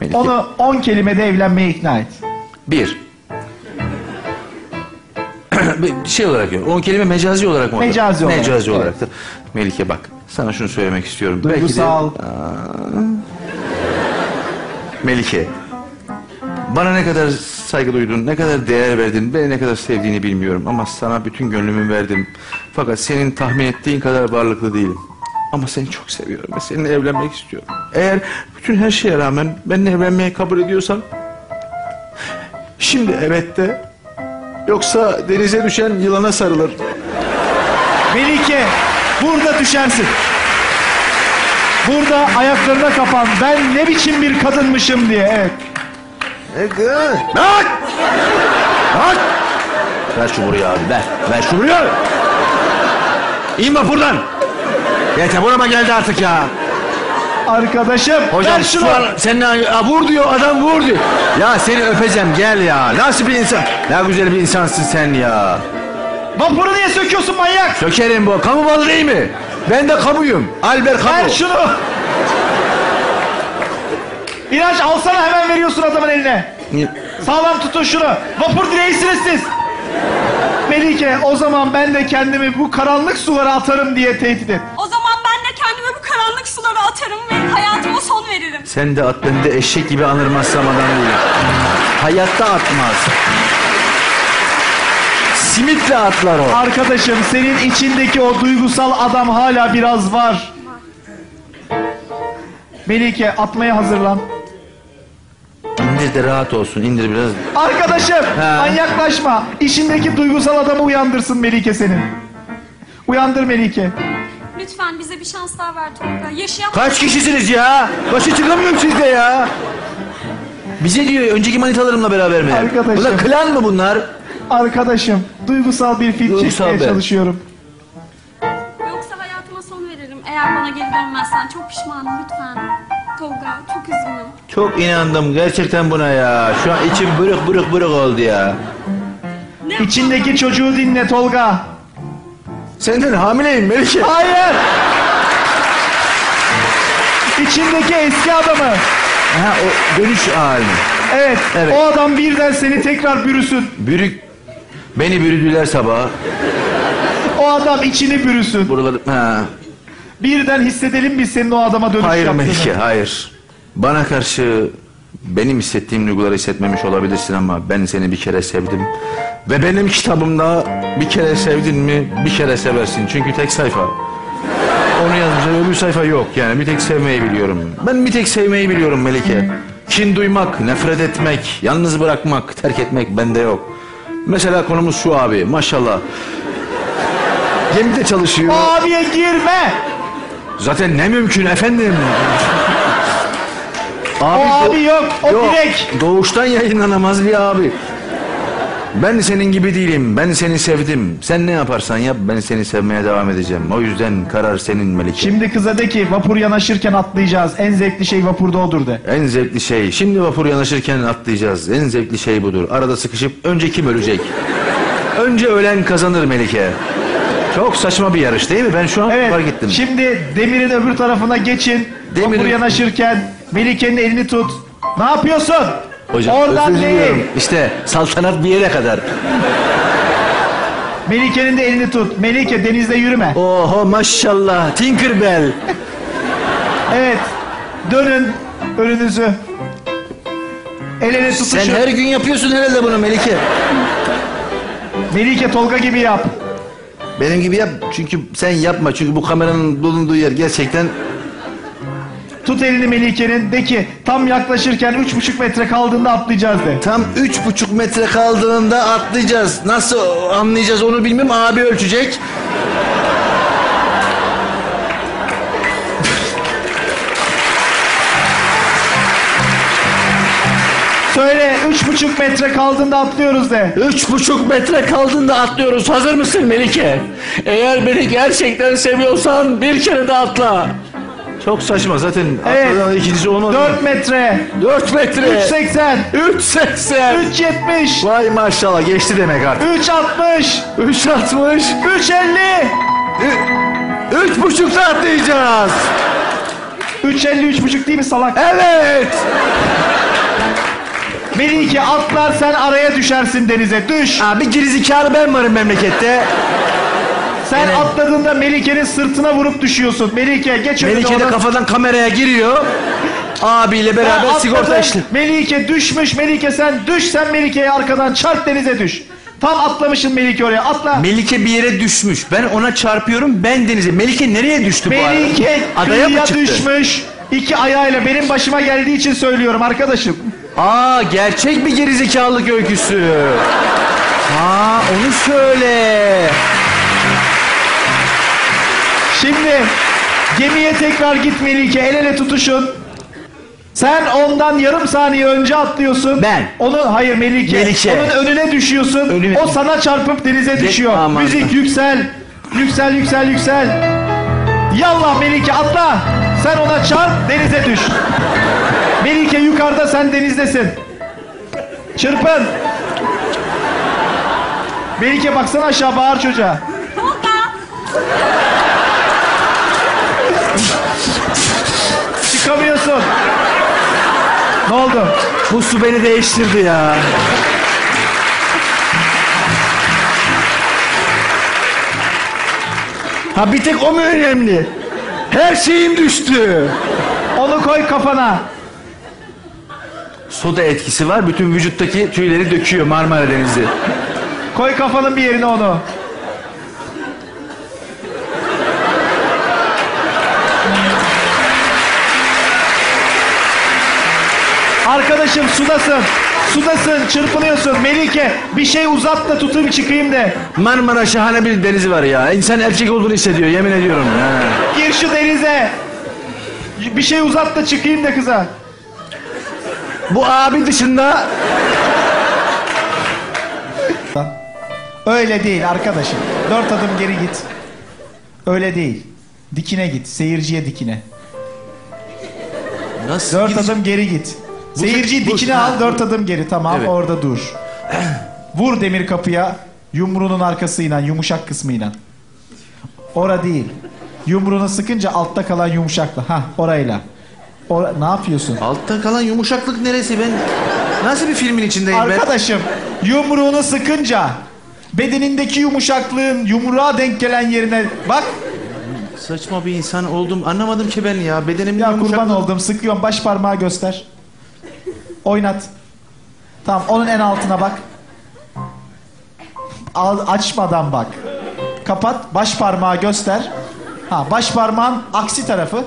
Melike. Onu 10 kelimede evlenmeye ikna et. Bir. Bir şey olarak yok. On kelime mecazi olarak mı? Mecazi olarak, Mecazi evet. olaraktır. Melike bak. Sana şunu söylemek istiyorum. Duygusal. Belki de... Aa. Melike. Bana ne kadar saygı duydun, ne kadar değer verdin, beni ne kadar sevdiğini bilmiyorum. Ama sana bütün gönlümü verdim. Fakat senin tahmin ettiğin kadar varlıklı değilim. Ama seni çok seviyorum ve seninle evlenmek istiyorum. Eğer bütün her şeye rağmen benimle evlenmeye kabul ediyorsan... Şimdi evet de... Yoksa denize düşen yılana sarılır. Melike burada düşersin. Burada ayaklarına kapan ben ne biçim bir kadınmışım diye evet. Bak! Bak! Ver şu buraya abi ver. Ver şu buraya. İn vapurdan. Yeter burama geldi artık ya. Arkadaşım Hocam ver şunu. şu an vur diyor adam vur diyor. Ya seni öpeceğim gel ya. Nasıl bir insan? Ne güzel bir insansın sen ya. Vapuru niye söküyorsun manyak? Sökerim bu. Kamu malı değil mi? Ben de kamuyum. Albert Ver Kamu. şunu. İlaç alsana hemen veriyorsun adamın eline. Sağlam tutun şunu. Vapur direğisiniz siz. Melike o zaman ben de kendimi bu karanlık sulara atarım diye tehdit et. O zaman Sen de at ben de eşek gibi anırmazsam adam değilim. Hayatta atmaz. Simitle atlar o. Arkadaşım senin içindeki o duygusal adam hala biraz var. Melike atmaya hazırlan. İndir de rahat olsun indir biraz. Arkadaşım Ha. manyaklaşma. İçindeki duygusal adamı uyandırsın Melike senin. Uyandır Melike. Lütfen bize bir şans daha ver Tolga. Yaşayamam. Kaç kişisiniz ya? Başa çıkamıyorum sizde ya. Bize diyor önceki manitalarımla beraber mi? Arkadaşım. Bunlar klan mı bunlar? Arkadaşım duygusal bir film Duygusal çekmeye be. çalışıyorum. Yoksa hayatıma son veririm. Eğer bana geri dönmezsen çok pişmanım lütfen. Tolga çok üzgünüm. Çok inandım gerçekten buna ya. Şu an içim bırık bırık bırık oldu ya. Ne İçindeki çocuğu dinle Tolga. Senden hamileyim Melike. Hayır. İçindeki eski adamı. Ha o dönüş hali. Evet, Evet. O adam birden seni tekrar bürüsün. Bürük. Beni bürüdüler sabah. O adam içini bürüsün. Buraları ha. Birden hissedelim biz senin o adama dönüş Hayır yaptığını. Melike hayır. Bana karşı benim hissettiğim duyguları hissetmemiş olabilirsin ama ben seni bir kere sevdim. Ve benim kitabımda bir kere sevdin mi bir kere seversin. Çünkü tek sayfa. Onu yazmışlar öbür sayfa yok yani bir tek sevmeyi biliyorum. Ben bir tek sevmeyi biliyorum Melike. Kin duymak, nefret etmek, yalnız bırakmak, terk etmek bende yok. Mesela konumuz şu abi maşallah. Gemide çalışıyor. Abiye girme. Zaten ne mümkün efendim. O abi yok, o direkt. Doğuştan yayınlanamaz bir abi. Ben senin gibi değilim. Ben seni sevdim. Sen ne yaparsan yap ben seni sevmeye devam edeceğim. O yüzden karar senin Melike. Şimdi kıza de ki vapur yanaşırken atlayacağız. En zevkli şey vapurda odur de. En zevkli şey. Şimdi vapur yanaşırken atlayacağız. En zevkli şey budur. Arada sıkışıp önce kim ölecek? Önce ölen kazanır Melike. Çok saçma bir yarış değil mi? Ben şu an Evet. fark ettim. Şimdi demirin öbür tarafına geçin. Demirin- Vapur yanaşırken Melike'nin elini tut. Ne yapıyorsun? Hocam Oradan özür değil. diliyorum. İşte saltanat bir yere kadar. Melike'nin de elini tut. Melike denizde yürüme. Oho maşallah. Tinkerbell. Evet. Dönün önünüzü. El ele tutuşun. Sen her gün yapıyorsun herhalde bunu Melike. Melike Tolga gibi yap. Benim gibi yap çünkü sen yapma çünkü bu kameranın bulunduğu yer gerçekten Tut elini Melike'nin. De ki tam yaklaşırken üç buçuk metre kaldığında atlayacağız de. tam üç buçuk metre kaldığında atlayacağız. Nasıl anlayacağız onu bilmem abi ölçecek. Söyle üç buçuk metre kaldığında atlıyoruz de. Üç buçuk metre kaldığında atlıyoruz. Hazır mısın Melike? Eğer beni gerçekten seviyorsan bir kere de atla. Çok saçma zaten Evet. atladan ikincisi olmaz. Dört metre. Dört metre. Üç seksen. Üç seksen. Üç yetmiş. Vay maşallah geçti demek artık. Üç altmış. Üç altmış. Üç elli. Ü- Üç buçukta atlayacağız. Üç elli üç buçuk değil mi salak? Evet. Melike atlar sen araya düşersin denize. Düş. Abi gerizekalı ben varım memlekette. Sen Evet. atladığında Melike'nin sırtına vurup düşüyorsun. Melike geç önüne Melike de onu. kafadan kameraya giriyor. Abiyle Sen beraber atladın, sigorta işli. Melike düşmüş. Melike sen düş. Sen Melike'ye arkadan çarp denize düş. Tam atlamışsın Melike oraya. Atla. Melike bir yere düşmüş. Ben ona çarpıyorum. Ben denize. Melike nereye düştü bu arada? Melike Adaya mı kıyıya çıktı? düşmüş. İki ayağıyla benim başıma geldiği için söylüyorum arkadaşım. Aa gerçek bir gerizekalılık öyküsü. Ha onu söyle. Şimdi gemiye tekrar git Melike. El ele tutuşun. Sen ondan yarım saniye önce atlıyorsun. Ben. Onu hayır Melike. Melike. Onun önüne düşüyorsun. Önüne- O sana çarpıp denize düşüyor. aman. Müzik yüksel. Yüksel yüksel yüksel. Yallah Melike atla. Sen ona çarp denize düş. Melike yukarıda sen denizdesin. Çırpın. Melike baksana aşağı bağır çocuğa. Ne oldu? Bu su beni değiştirdi ya. Ha bir tek o mu önemli? Her şeyim düştü. Onu koy kafana. Soda etkisi var. Bütün vücuttaki tüyleri döküyor Marmara Denizi. Koy kafanın bir yerine onu. Arkadaşım sudasın. Sudasın, çırpınıyorsun. Melike bir şey uzat da tutayım çıkayım de. Marmara şahane bir denizi var ya. İnsan erkek olduğunu hissediyor yemin ediyorum. Ha. Gir şu denize. Bir şey uzat da çıkayım de kıza. Bu abi dışında Öyle değil arkadaşım. Dört adım geri git. Öyle değil. Dikine git. Seyirciye dikine. nasıl Dört gidecek? adım geri git. Seyirciyi dikine al, dört adım geri. Tamam, Evet. orada dur. Vur demir kapıya, yumruğunun arkasıyla, yumuşak kısmıyla. Ora değil. Yumruğunu sıkınca altta kalan yumuşakla. Ha, orayla. Ora, ne yapıyorsun? Altta kalan yumuşaklık neresi ben? Nasıl bir filmin içindeyim ben? Arkadaşım, yumruğunu sıkınca bedenindeki yumuşaklığın yumruğa denk gelen yerine bak. Saçma bir insan oldum. Anlamadım ki ben ya. Bedenim Ya kurban oldum. Sıkıyorum. Baş parmağı göster. Oynat. Tamam onun en altına bak. Al, açmadan bak. Kapat. Baş parmağı göster. Ha baş parmağın aksi tarafı.